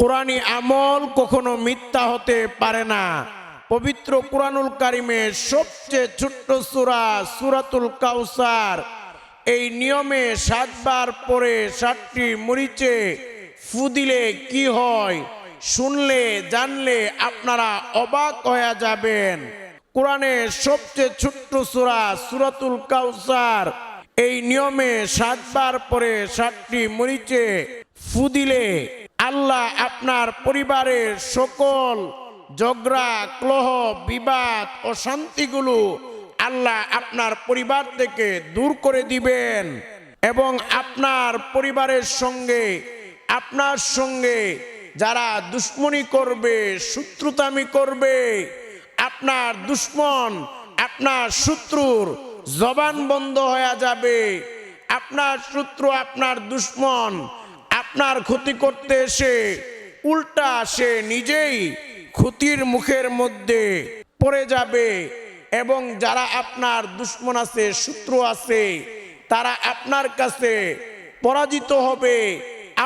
কোরআনী আমল কখনো মিথ্যা হতে পারে না। পবিত্র কোরআনুল কারিমের সবচেয়ে ছোট্ট সূরা সুরাতুল কাউসার এই নিয়মে সাতবার পরে সাতটি মরিচে ফু দিলে কি হয়, শুনলে, জানলে আপনারা অবাক হয়ে যাবেন। কোরআনের সবচেয়ে ছোট্ট সূরা সুরাতুল কাউসার এই নিয়মে সাতবার পরে সাতটি মরিচে ফু দিলে আল্লাহ আপনার পরিবারের সকল ঝগড়া, ক্লহ, বিবাদ ও শান্তিগুলো আল্লাহ আপনার পরিবার থেকে দূর করে দিবেন এবং আপনার পরিবারের সঙ্গে, আপনার সঙ্গে যারা দুশ্মনী করবে, শত্রুতামি করবে, আপনার দুশ্মন, আপনার শত্রুর জবান বন্ধ হয়ে যাবে, আপনার শত্রু, আপনার দুশ্মন আপনার ক্ষতি করতে এসে উল্টা সে নিজেই ক্ষতির মুখের মধ্যে পড়ে যাবে এবং যারা আপনার দুশ্মন আছে, শত্রু আছে, তারা আপনার কাছে পরাজিত হবে।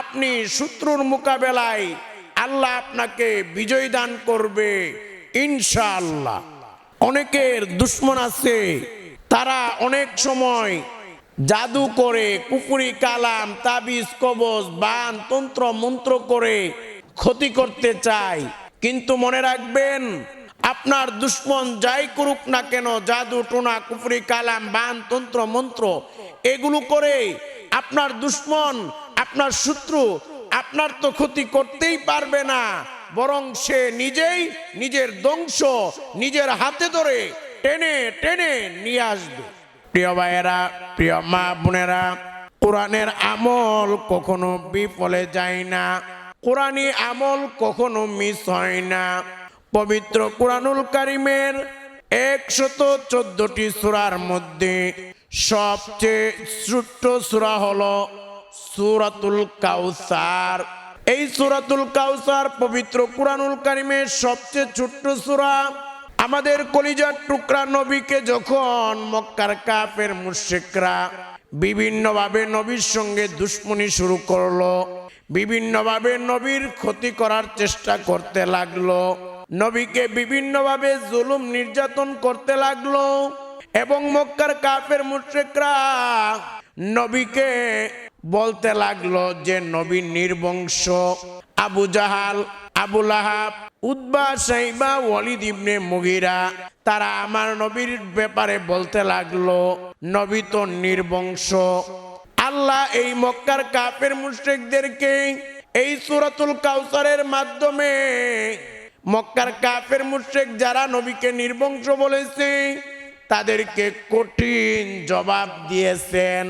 আপনি শত্রুর মোকাবেলায় আল্লাহ আপনাকে বিজয় দান করবে, ইনশাআল্লাহ। অনেকের দুশ্মন আছে, তারা অনেক সময় জাদু করে, কুকুরি, কালাম, তাবিজ, কবজ, বান, তন্ত্র, মন্ত্র করে ক্ষতি করতে চায় কিন্তু মনে রাখবেন, আপনার দুশ্মন যাই করুক না কেন, জাদু, টোনা কুফরি কালাম, বান, তন্ত্র, মন্ত্র, এগুলো করে আপনার দুশ্মন, আপনার শত্রু, আপনার তো ক্ষতি করতেই পারবে না। বরং সে নিজেই নিজের ধ্বংস, নিজের হাতে ধরে টেনে টেনে নিয়ে আসবে। প্রিয় ভাইয়েরা, প্রিয় মা বোনেরা, কোরআনের আমল কখনো বিফলে যায় না। কোরআনী আমল কখনো মিস হয় না। পবিত্র কোরআনুল কারিমের একশত চোদ্দটি সূরার মধ্যে সবচেয়ে ছোট্ট সূরা হলো সূরাতুল কাউসার। এই সূরাতুল কাউসার পবিত্র কোরআনুল কারিমের সবচেয়ে ছোট্ট সূরা আমাদের কলিজার টুকরা নবীকে যখন মক্কার কাফের মুশরিকরা বিভিন্নভাবে নবীর সঙ্গে দুশ্মনী শুরু করল, বিভিন্নভাবে নবীর ক্ষতি করার চেষ্টা করতে লাগল, নবীকে বিভিন্নভাবে জুলুম নির্যাতন করতে লাগল এবং মক্কার কাপের মুশরিকরা নবীকে বলতে লাগল যে, নবী নির্বংশ আবু জাহাল আবুল আহাব উদ্বা সাইবা, ওয়ালিদ ইবনে মুগিরা, তারা আমার নবীর ব্যাপারে বলতে লাগল, নবী তো নির্বংশ। আল্লাহ এই মক্কার কাপের মুশরিকদেরকে এই সুরাতুল কাউসারের মাধ্যমে মক্কার কাপের মুশরিক যারা নবীকে নির্বংশ বলেছে, তাদেরকে কঠিন জবাব দিয়েছেন।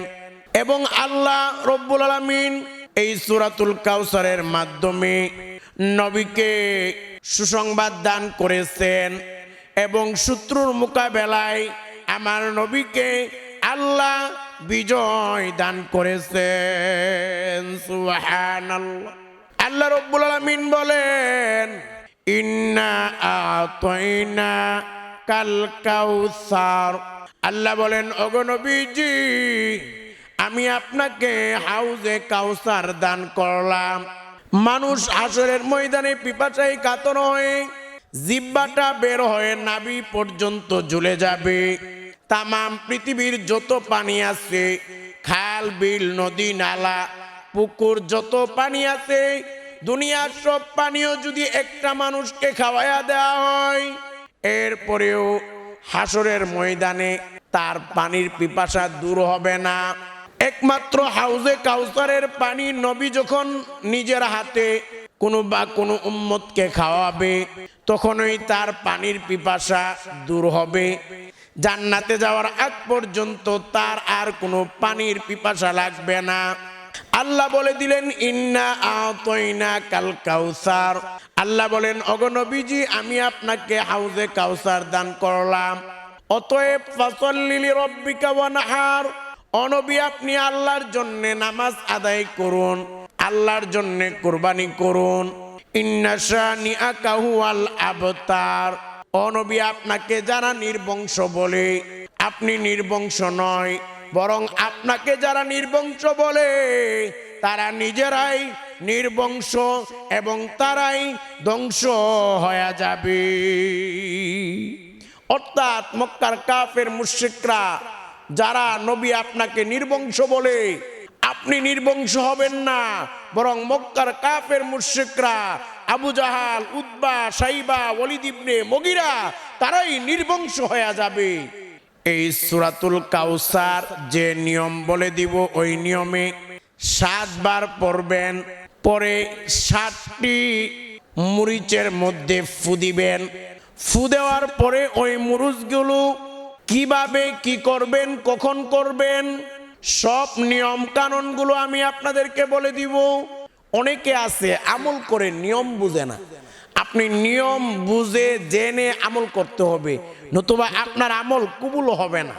এবং আল্লাহ রব্বুল আলামিন এই সূরাতুল কাউসারের মাধ্যমে নবীকে সুসংবাদ দান করেছেন এবং শত্রুর মোকাবেলায় আমার নবীকে আল্লাহ বিজয় দান করেছেন। আল্লাহ রব্বুল আলামিন বলেন, ইন্না আতাইনা কাল কাউসার আল্লাহ বলেন অগনবীজি আমি আপনাকে হাউজে কাউসার দান করলাম। মানুষ আসরের ময়দানে পিপাসায় কাতর হয়ে জিব্বাটা বের হয়ে নাবি পর্যন্ত ঝুলে যাবে। তামাম পৃথিবীর যত পানি আছে, খাল, বিল, নদী, নালা, পুকুর, যত পানি আছে, দুনিয়ার সব পানিও যদি একটা মানুষকে খাওয়াইয়া দেওয়া হয়, এরপরেও হাসরের ময়দানে তার পানির পিপাসা দূর হবে না। একমাত্র হাউজে কাউসারের পানি নবী যখন নিজের হাতে কোনো বা কোনো উম্মতকে খাওয়াবে, তখনই তার পানির পিপাসা দূর হবে। জান্নাতে যাওয়ার আগ পর্যন্ত তার আর কোনো পানির পিপাসা লাগবে না। আল্লাহ বলে দিলেন, ইন্না আতইনা কাল কাউসার। আল্লাহ বলেন অগনবীজি আমি আপনাকে হাউজে কাউসার দান করলাম। অতএব ফাসল্লিলি রব্বিকা ওয়ানহার অনবী, আপনি আল্লাহর জন্য নামাজ আদায় করুন, আল্লাহর জন্য কোরবানি করুন। ইন্নাশানি আকাহু আল আবতার। অনবী, আপনাকে যারা নির্বংশ বলে, আপনি নির্বংশ নয়, বরং আপনাকে যারা নির্বংশ বলে, তারা নিজেরাই নির্বংশ এবং তারাই ধ্বংস হয়ে যাবে। অর্থাৎ মক্কার কাফের মুশ্রিকরা যারা নবী আপনাকে নির্বংশ বলে, আপনি নির্বংশ হবেন না। বরং মক্কার কাপের মুশ্রিকরা, আবু জাহাল উদ্বা সাইবা ওলিদিবনে মগিরা, তারাই নির্বংশ হয়ে যাবে। এই সুরাতুল কাউসার যে নিয়ম বলে দিব, ওই নিয়মে সাতবার পড়বেন, পরে ষাটটি মরিচের মধ্যে ফু দিবেন। ফু দেওয়ার পরে ওই মুরুজগুলো কীভাবে, কি করবেন, কখন করবেন, সব নিয়ম কানুনগুলো আমি আপনাদেরকে বলে দিব। অনেকে আছে, আমল করে নিয়ম বুঝে না। আপনি নিয়ম বুঝে, জেনে আমল করতে হবে, নতুবা আপনার আমল কবুল হবে না।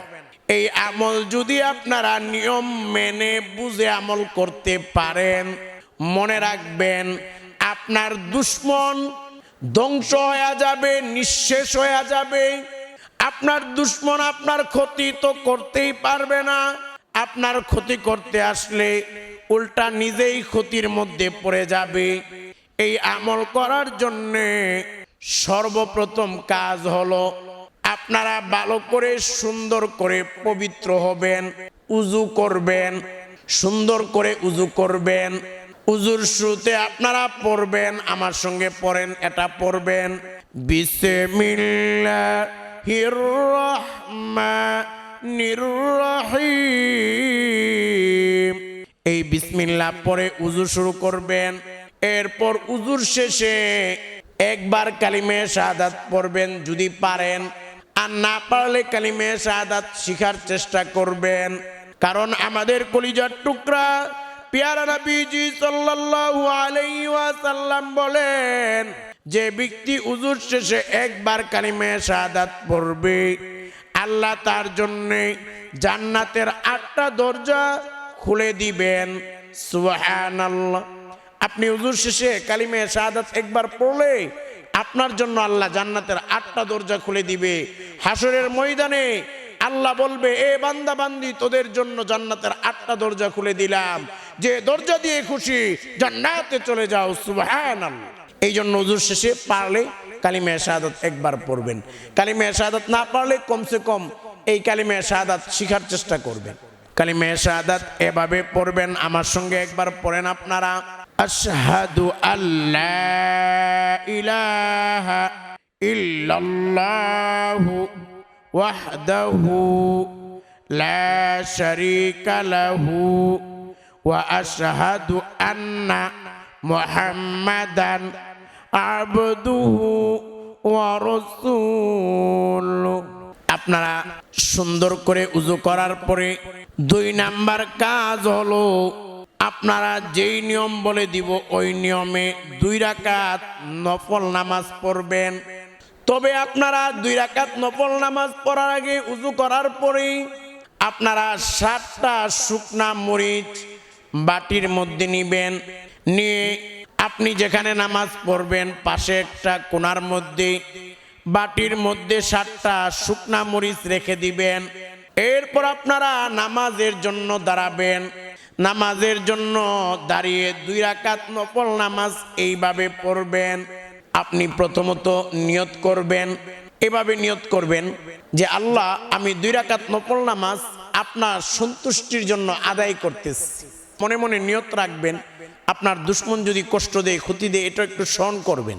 এই আমল যদি আপনারা নিয়ম মেনে, বুঝে আমল করতে পারেন, মনে রাখবেন আপনার দুশ্মন ধ্বংস হয়ে যাবে, নিঃশেষ হয়ে যাবে। আপনার দুশ্মন আপনার ক্ষতি তো করতেই পারবে না। আপনার ক্ষতি করতে আসলে উল্টা নিজেই ক্ষতির মধ্যে পড়ে যাবে। এই আমল করার জন্যে সর্বপ্রথম কাজ হলো আপনারা ভালো করে সুন্দর করে পবিত্র হবেন, উজু করবেন, সুন্দর করে উজু করবেন। উজুর শুরুতে আপনারা পড়বেন, আমার সঙ্গে পড়েন, এটা পড়বেন। বিসমিল্লাহির রহমানির রহিম এই বিসমিল্লাহ পরে উজু শুরু করবেন। এরপর উজুর শেষে একবার কালিমে শাহাদাত পড়বেন যদি পারেন। আর না পারলে কালিমে শাহাদাত শিখার চেষ্টা করবেন। কারণ আমাদের কলিজার টুকরা পিয়ারা নবীজি সাল্লাল্লাহু আলাইহি ওয়াসাল্লাম বলেন যে ব্যক্তি উজুর শেষে একবার কালিমে শাহাদাত পড়বে, আল্লাহ তার জন্য জান্নাতের আটটা দরজা খুলে দিবেন। সুবহানাল্লাহ। আপনি উজুর শেষে কালিমে শাহাদাত একবার পড়লে আপনার জন্য আল্লাহ জান্নাতের আটটা দরজা খুলে দিবে। হাসরের ময়দানে আল্লাহ বলবে, এ বান্দা বান্দি, তোদের জন্য জান্নাতের আটটা দরজা খুলে দিলাম। যে দরজা দিয়ে খুশি, জান্নাতে চলে যাও। সুবহানাল্লাহ। এই জন্য উজুর শেষে পারলে কালিমে শাহাদাত একবার পড়বেন। কালিমে শাহাদাত না পারলে কমসে কম এই কালিমে শাহাদাত শিখার চেষ্টা করবেন। কালিমে শাহাদাত এভাবে পড়বেন, আমার সঙ্গে একবার পড়েন আপনারা। আশহাদু আল্লাহ ইলাহা ইল্লাল্লাহু ওয়াহদাহু লা শারীকা লাহু ওয়া আশহাদু আন্না মুহাম্মাদান আবদুহু আপনারা সুন্দর করে উজু করার পরে দুই নাম্বার কাজ হলো, আপনারা যেই নিয়ম বলে দিব, ওই নিয়মে দুই রাকাত নফল নামাজ পড়বেন। তবে আপনারা দুই রাকাত নফল নামাজ পড়ার আগে উজু করার পরেই আপনারা সাতটা শুকনা মরিচ বাটির মধ্যে নিবেন, নিয়ে আপনি যেখানে নামাজ পড়বেন, পাশে একটা কোনার মধ্যে, বাটির মধ্যে সাতটা শুকনা মরিচ রেখে দিবেন। এরপর আপনারা নামাজের জন্য দাঁড়াবেন। নামাজের জন্য দাঁড়িয়ে দুই রাকাত নফল নামাজ এইভাবে পড়বেন। আপনি প্রথমত নিয়ত করবেন। এভাবে নিয়ত করবেন যে, আল্লাহ, আমি দুই রাকাত নফল নামাজ আপনার সন্তুষ্টির জন্য আদায় করতেছি। মনে মনে নিয়ত রাখবেন। আপনার দুশ্মন যদি কষ্ট দেয়, ক্ষতি দেয়, এটা একটু স্মরণ করবেন।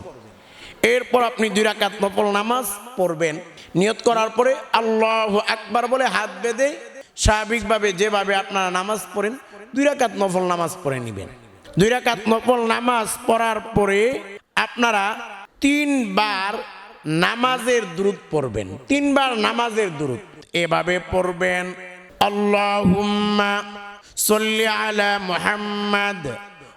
এরপর আপনি দুই রাকাত নফল নামাজ পড়বেন। নিয়ত করার পরে আল্লাহ একবার বলে হাত বেঁধে স্বাভাবিকভাবে যেভাবে আপনারা নামাজ পড়েন, দুই রাকাত নফল নামাজ পড়ে নেবেন। দুই রাকাত নফল নামাজ পড়ার পরে আপনারা তিনবার নামাজের দূরত পড়বেন। তিনবার নামাজের দূরত এভাবে পড়বেন, আল্লাহুম্মা সল্লি আলা মুহাম্মাদ।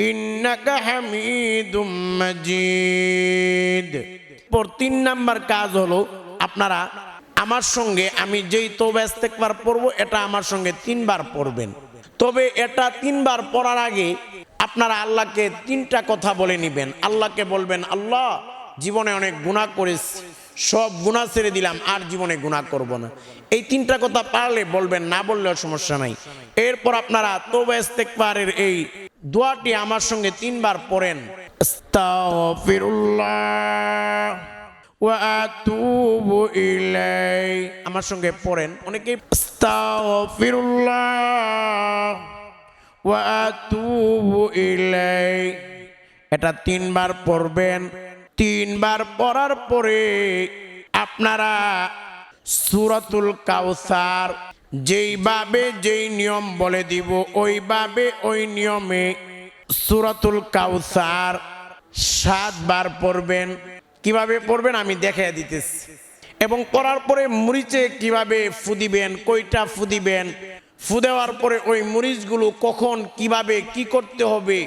إنك حميد مجيد পর তিন নাম্বার কাজ হলো আপনারা আমার সঙ্গে আমি যেই তবে ইস্তেকবার পড়ব এটা আমার সঙ্গে তিনবার পড়বেন তবে এটা তিনবার পড়ার আগে আপনারা আল্লাহকে তিনটা কথা বলে নিবেন আল্লাহকে বলবেন আল্লাহ জীবনে অনেক গুণা করেছি সব গুণা ছেড়ে দিলাম, আর জীবনে গুণা করব না। এই তিনটা কথা পারলে বলবেন, না বললেও সমস্যা নাই। এরপর আপনারা তবে ইস্তেকবারের এই দোয়াটি আমার সঙ্গে তিনবার পড়েন। আমার সঙ্গে পড়েন। অনেকেই এটা তিনবার পড়বেন। তিনবার পড়ার পরে আপনারা সুরাতুল কাউসার যেইভাবে যেই নিয়ম বলে দিব ওইভাবে ওই নিয়মে সুরাতুল কাউসার সাতবার পড়বেন। কীভাবে পড়বেন আমি দেখাই দিতেছি। এবং পড়ার পরে মরিচে কীভাবে ফুদিবেন কইটা ফুদিবেন ফু দেওয়ার পরে ওই মরিচগুলো কখন কীভাবে কি করতে হবে,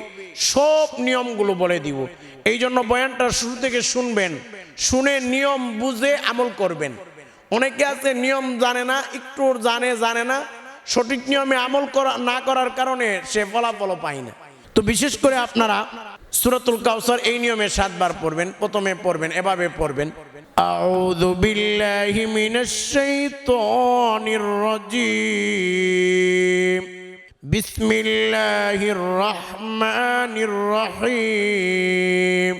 সব নিয়মগুলো বলে দিব। এই জন্য বয়ানটা শুরু থেকে শুনবেন শুনে নিয়ম বুঝে আমল করবেন অনেকে আছে নিয়ম জানে না একটু জানে জানে না সঠিক নিয়মে আমল করা না করার কারণে সে ফলাফল পায় না তো বিশেষ করে আপনারা সুরাতুল কাউসার এই নিয়মে সাতবার পড়বেন প্রথমে পড়বেন এভাবে পড়বেন أعوذ بالله من الشيطان الرجيم بسم الله الرحمن الرحيم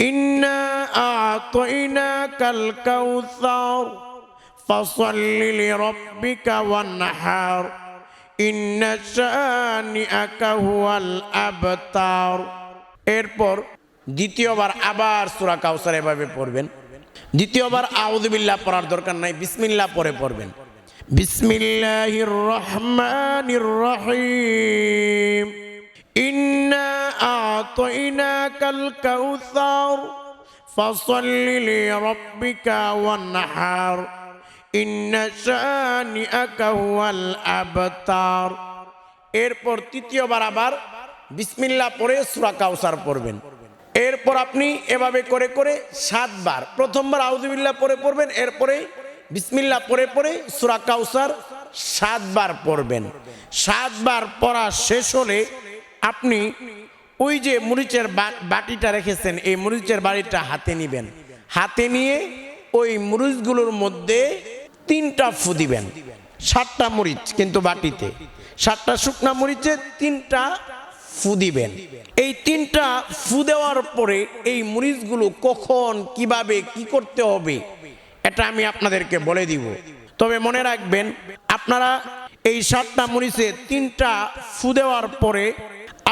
إنا أعطيناك الكوثر فصل لربك وانحر إن شانئك هو الأبتر এরপর দ্বিতীয়বার আবার সুরা কাউসার এভাবে পড়বেন দ্বিতীয়বার আউদুবিল্লাহ পড়ার দরকার নাই বিসমিল্লাহ পরে পড়বেন বিসমিল্লাহির রহমানির রহিম ইন্না আতাইনাকাল কাউসার ফাসাল্লি লিরাব্বিকা ওয়ানহার। ইন্না শানিআকা হুয়াল আবতার এরপর তৃতীয়বার আবার বিসমিল্লাহ পরে সূরা কাউসার পড়বেন। এরপর আপনি এভাবে করে করে সাতবার, প্রথমবার আউজুবিল্লাহ পরে পড়বেন, এরপরে বিসমিল্লাহ পরে পরে সুরা কাউসার সাতবার পড়বেন। সাতবার পড়া শেষ হলে আপনি ওই যে মরিচের বাটিটা রেখেছেন, এই মরিচের বাড়িটা হাতে নিবেন। হাতে নিয়ে ওই মরিচগুলোর মধ্যে তিনটা ফু দিবেন। সাতটা মরিচ কিন্তু বাটিতে। সাতটা শুকনা মরিচে তিনটা ফু দিবেন। এই তিনটা ফু দেওয়ার পরে এই মরিচগুলো কখন, কীভাবে, কি করতে হবে এটা আমি আপনাদেরকে বলে দিব। তবে মনে রাখবেন, আপনারা এই সাতটা মরিচে তিনটা ফু দেওয়ার পরে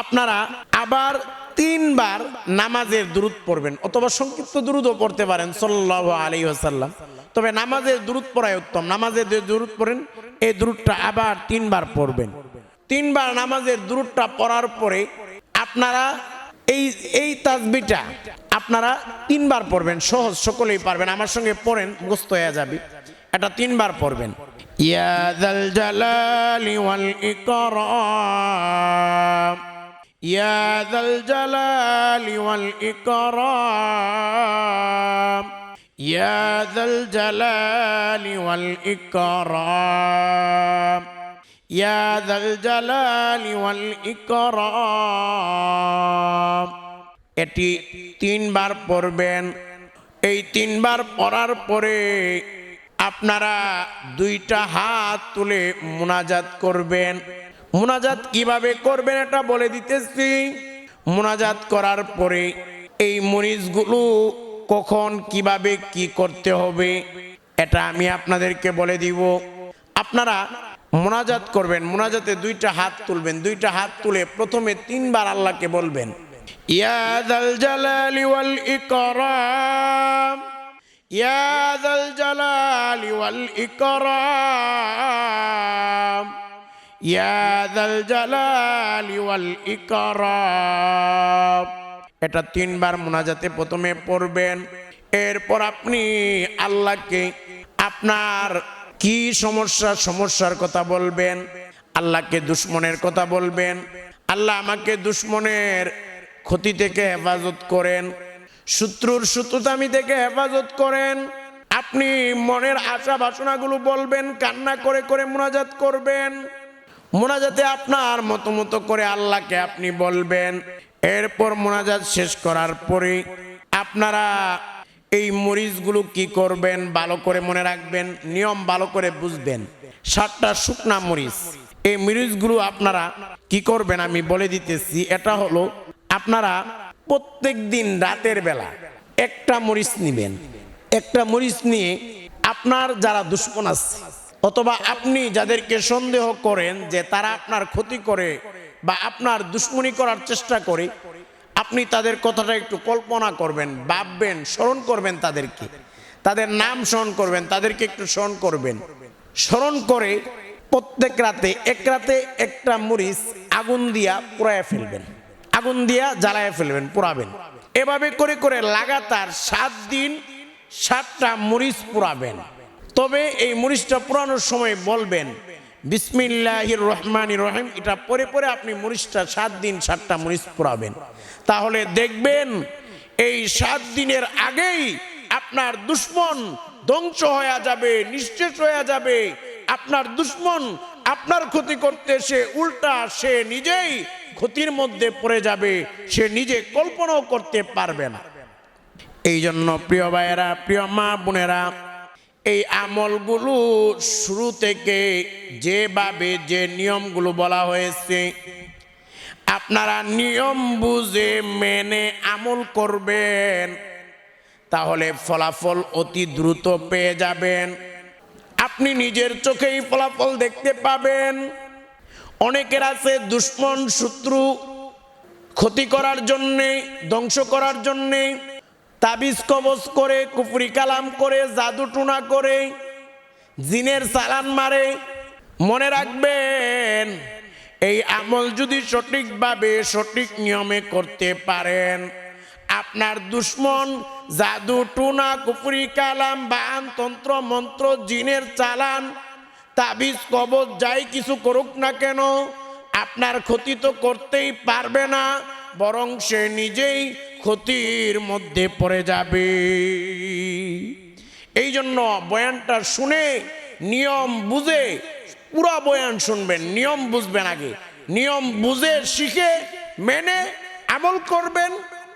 আপনারা আবার তিনবার নামাজের দূরত পড়বেন, অথবা সংক্ষিপ্ত দূরতও পড়তে পারেন সাল্লাহ আলী আসাল্লাম তবে নামাজের দূরত পড়াই উত্তম। নামাজের যে দূরত পড়েন, এই দূরতটা আবার তিনবার পড়বেন। তিনবার নামাজের দূরতটা পড়ার পরে আপনারা এই এই তাজবিটা আপনারা তিনবার পড়বেন, সহজ, সকলেই পারবেন। আমার সঙ্গে পড়েন, মুখস্থ হয়ে যাবে। এটা তিনবার পড়বেন। ইয়াদাল জালালি ওয়াল ইকরাম। ইয়াদাল জালালি ওয়াল ইকরাম। ইয়াদাল জালালি ওয়াল ইকরাম। ইয়াদাল জালালি ওয়াল ইকরাম এটি তিনবার পড়বেন। এই তিনবার পড়ার পরে আপনারা দুইটা হাত তুলে মুনাজাত করবেন। মুনাজাত কীভাবে করবেন এটা বলে দিতেছি। মুনাজাত করার পরে এই মরিচগুলো কখন, কীভাবে, কি করতে হবে, এটা আমি আপনাদেরকে বলে দিব। আপনারা মোনাজাত করবেন, মোনাজাতে দুইটা হাত তুলবেন, দুইটা হাত তুলে প্রথমে তিনবার আল্লাহকে বলবেন ইয়াদাল ইয়াদাল এটা তিনবার মোনাজাতে প্রথমে পড়বেন, এরপর আপনি আল্লাহকে আপনার কি সমস্যা, সমস্যার কথা বলবেন? আল্লাহকে দুশ্মনের কথা বলবেন? আল্লাহ আমাকে দুশ্মনের ক্ষতি থেকে হেফাজত করেন। শত্রুর শত্রুতামি থেকে হেফাজত করেন। আপনি মনের আশা বাসনাগুলো বলবেন, কান্না করে করে মোনাজাত করবেন। মোনাজাতে আপনার মতো মতো করে আল্লাহকে আপনি বলবেন। এরপর মোনাজাত শেষ করার পরে আপনারা এই মরিচগুলো কি করবেন? ভালো করে মনে রাখবেন, নিয়ম ভালো করে বুঝবেন। সাতটা শুকনা মরিচ। এই মরিচগুলো আপনারা কি করবেন? আমি বলে দিতেছি, এটা হলো আপনারা প্রত্যেক দিন রাতের বেলা একটা মরিচ নিবেন। একটা মরিচ নিয়ে আপনার যারা দুশ্মন আছে, অথবা আপনি যাদেরকে সন্দেহ করেন যে তারা আপনার ক্ষতি করে বা আপনার দুশ্মনী করার চেষ্টা করে আপনি তাদের কথাটা একটু কল্পনা করবেন, ভাববেন, স্মরণ করবেন তাদেরকে। তাদের নাম স্মরণ করবেন, তাদেরকে একটু স্মরণ করবেন। স্মরণ করে প্রত্যেক রাতে, এক রাতে একটা মরিচ আগুন দিয়া পুড়ায় ফেলবেন। আগুন দিয়া জ্বালায় ফেলবেন পুরাবেন এভাবে করে করে লাগাতার সাত দিন সাতটা মরিচ পুরাবেন তবে এই মরিচটা পুরানোর সময় বলবেন বিসমিল্লাহির রহমান রহিম এটা পরে পরে আপনি মরিচটা সাত দিন, সাতটা মরিচ পুরাবেন তাহলে দেখবেন এই সাত দিনের আগেই আপনার দুশ্মন ধ্বংস হয়ে যাবে, নিঃশেষ হয়ে যাবে। আপনার দুশ্মন আপনার ক্ষতি করতে সে উল্টা সে নিজেই ক্ষতির মধ্যে পড়ে যাবে, সে নিজে কল্পনাও করতে পারবে না। এই জন্য প্রিয় ভাইয়েরা, প্রিয় মা বোনেরা এই আমলগুলো শুরু থেকে যেভাবে যে নিয়মগুলো বলা হয়েছে, আপনারা নিয়ম বুঝে মেনে আমল করবেন, তাহলে ফলাফল অতি দ্রুত পেয়ে যাবেন। আপনি নিজের চোখেই ফলাফল দেখতে পাবেন। অনেকের আছে দুশ্মন শত্রু, ক্ষতি করার জন্যে, ধ্বংস করার জন্যে তাবিজ কবজ করে, কুফরি কালাম করে, জাদু টুনা করে, জিনের চালান মারে। মনে রাখবেন, এই আমল যদি সঠিকভাবে, সঠিক নিয়মে করতে পারেন, আপনার দুশ্মন জাদু, টুনা, কুফরি কালাম, বান, তন্ত্র, মন্ত্র, জিনের চালান, তাবিজ কবজ যাই কিছু করুক না কেন, আপনার ক্ষতি তো করতেই পারবে না, বরং সে নিজেই ক্ষতির মধ্যে পড়ে যাবে। এই জন্য বয়ানটা শুনে নিয়ম বুঝে, পুরা বয়ান শুনবেন, নিয়ম বুঝবেন আগে। নিয়ম বুঝে, শিখে, মেনে, আমল করবেন,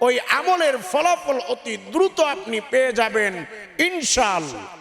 ওই আমলের ফলাফল অতি দ্রুত আপনি পেয়ে যাবেন ইনশাল